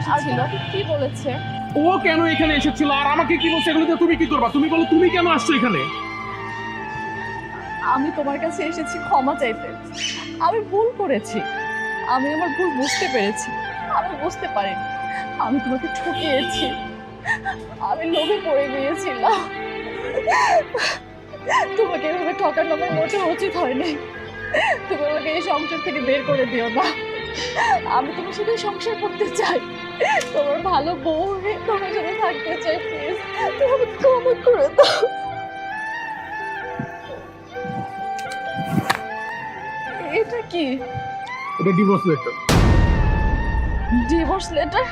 এসেছিল কি বলেছে? ও কেন এখানে এসেছিল? আর আমাকে কি বলছে? এগুলোতে তুমি কি করবা? তুমি বলো তুমি কেন আসছো এখানে? আমি তোমার কাছে এসেছি ক্ষমা চাইতে। আমি ভুল করেছি। আমি আমার ভুল বুঝতে পেরেছি। আমি বুঝতে পারিনি। আমি তোমাকে ঠকিয়েছি। আমি লোভে পড়ে গিয়েছিলাম। তোমাকে এভাবে ঠকানো আমার মোটে উচিত হয়নি। তুমি আমাকে এই সংসার থেকে বের করে দিও না। আমি তোমার সাথে সংসার করতে চাই। তোমার ভালো বউ হয়ে তোমার সাথে থাকতে চাই প্লিজ তুমি আমাকে ক্ষমা করে দাও। এটা কি? এটা ডিভোর্স লেটার ডিভোর্স লেটার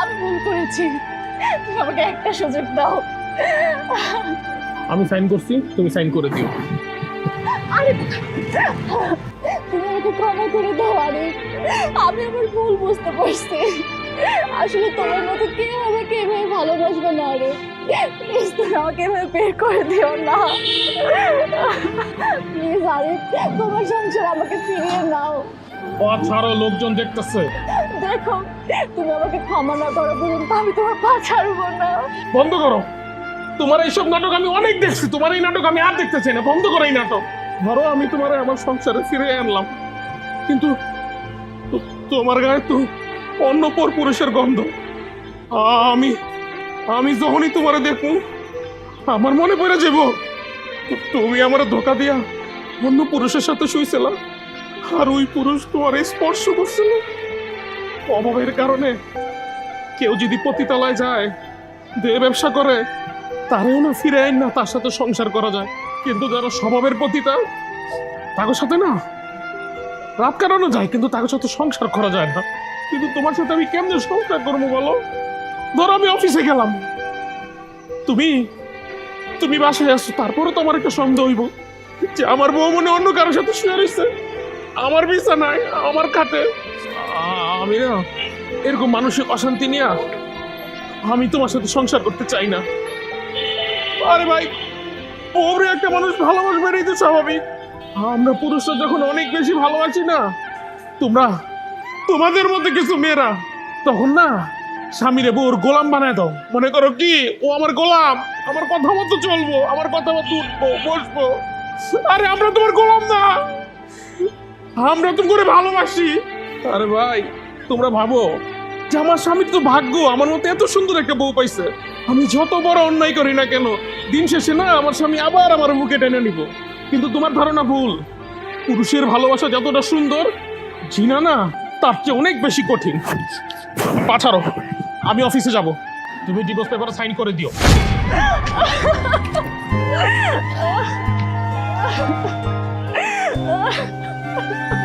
আমি ভুল করেছি। তুমি আমাকে একটা সুযোগ দাও। আমি সাইন করছি তুমি সাইন করে দিও। আরে তুমি আমাকে ক্ষমা করে দাও আরে। আমি আমার ভুল বুঝতে পারছি। আসলে তোমার মতো কেউ আমাকে এভাবে ভালোবাসবে না আরে। প্লিজ তুমি আমাকে এভাবে বের করে দিও না। প্লিজ আরে তোমার সংসার আমাকে ফিরিয়ে নাও। ও ছাড়ো লোকজন দেখতেছে। দেখো তুমি আমাকে ক্ষমা না করো পর্যন্ত আমি তোমার পা ছাড়বো না। বন্ধ করো। তোমার এইসব নাটক আমি অনেক দেখছি তোমার এই নাটক আমি আর দেখতে চাই না। বন্ধ করো এই নাটক। ধরো আমি তোমার আমার সংসারে ফিরে আনলাম। কিন্তু তোমার গায়ে তো অন্য পর পুরুষের গন্ধ। আমি আমি যখনই তোমারে দেখব, আমার মনে পড়ে যাব, তুমি আমার ধোকা দিয়া অন্য পুরুষের সাথে শুইছিল, আর ওই পুরুষ তোমার স্পর্শ করছিল। অভাবের কারণে কেউ যদি পতিতালায় যায় দেহ ব্যবসা করে, তারেও না ফিরে আইন না, তার সাথে সংসার করা যায়। কিন্তু যারা স্বভাবের পতিতা তাদের সাথে না রাত কাটানো যায়, কিন্তু তাদের সাথে সংসার করা যায় না। কিন্তু তোমার সাথে আমি কেমনে সংসার করব বলো? ধরো আমি অফিসে গেলাম। তুমি তুমি বাসায় আসছো তারপরে তোমার একটা সন্দেহ হইব যে আমার বউ মনে অন্য কারোর সাথে শুয়ে রয়েছে আমার বিছানায়, আমার খাটে। আমি না এরকম মানসিক অশান্তি নিয়ে আমি তোমার সাথে সংসার করতে চাই না। আরে ভাই বউরে একটা মানুষ ভালোবাসবে, এটাই তো স্বাভাবিক। আমরা পুরুষরা যখন অনেক বেশি ভালোবাসি না, তোমরা, তোমাদের মধ্যে কিছু মেয়েরা, তখন না, স্বামীরে বউর গোলাম বানায় দাও। মনে করো কি, ও আমার গোলাম, আমার কথা মতো চলবো, আমার কথা মতো উঠবো, বসবো। আরে, আমরা তোমার গোলাম না। আমরা তুমি করে ভালোবাসি। আরে ভাই, তোমরা ভাবো যে আমার স্বামীর তো ভাগ্য আমার মতো এত সুন্দর একটা বউ পাইছে। আমি যত বড় অন্যায় করি না কেন, দিন শেষে না আমার স্বামী আবার আমার বুকে টেনে নিব। কিন্তু তোমার ধারণা ভুল। পুরুষের ভালোবাসা যতটা সুন্দর, জিনা না তার চেয়ে অনেক বেশি কঠিন। পাঠারো, আমি অফিসে যাব। তুমি ডিভোর্স পেপারে সাইন করে দিও।